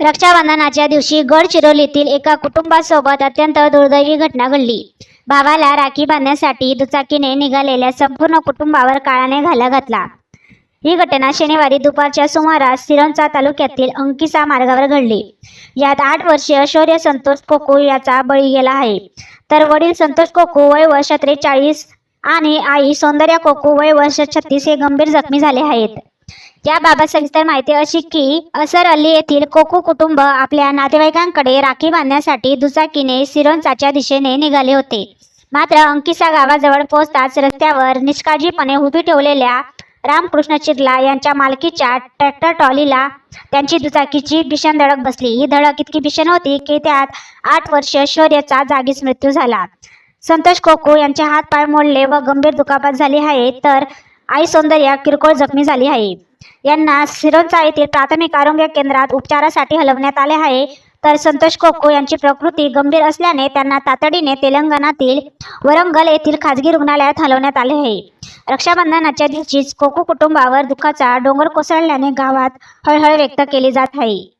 रक्षाबंधनाच्या दिवशी गडचिरोलीतील एका कुटुंबासोबत अत्यंत दुर्दैवी घटना घडली. भावाला राखी बांधण्यासाठी दुचाकीने निघालेल्या संपूर्ण कुटुंबावर काळाने घाला घातला. ही घटना शनिवारी दुपारच्या सुमारास सिरोंचा तालुक्यातील अंकिसा मार्गावर घडली. यात आठ वर्षीय शौर्य संतोष कोकू याचा बळी गेला आहे. तर वडील संतोष कोकू वय वर्ष त्रेचाळीस आणि आई सौंदर्या कोकू वय वर्ष छत्तीस हे गंभीर जखमी झाले आहेत. याबाबत सविस्तर माहिती अशी की असर अली येथील कोको कुटुंब आपल्या नातेवाईकांकडे राखी बांधण्यासाठी दुचाकीने सिरोंचाच्या दिशेने निघाले होते. मात्र अंकिसा गावाजवळ पोहोचताच रस्त्यावर निष्काळजीपणे उभी ठेवलेल्या रामकृष्ण चिरला यांच्या मालकीच्या ट्रॅक्टर ट्रॉलीला त्यांची दुचाकीची भीषण धडक बसली. ही धडक इतकी भीषण होती की त्यात आठ वर्ष शौर्याचा जागीच मृत्यू झाला. संतोष कोकू यांचे हात पाय मोडले व गंभीर दुखापत झाली आहे तर आई सौंदर्या किरकोळ जखमी झाली आहे. यांना सिरोंचा येथील प्राथमिक आरोग्य केंद्रात उपचारासाठी हलवण्यात आले आहे. तर संतोष कोको यांची प्रकृती गंभीर असल्याने त्यांना तातडीने तेलंगणातील वरंगल येथील खाजगी रुग्णालयात हलवण्यात आले आहे. रक्षाबंधनाच्या दिवशीच कोको कुटुंबावर दुःखाचा डोंगर कोसळल्याने गावात हळहळ व्यक्त केली जात आहे.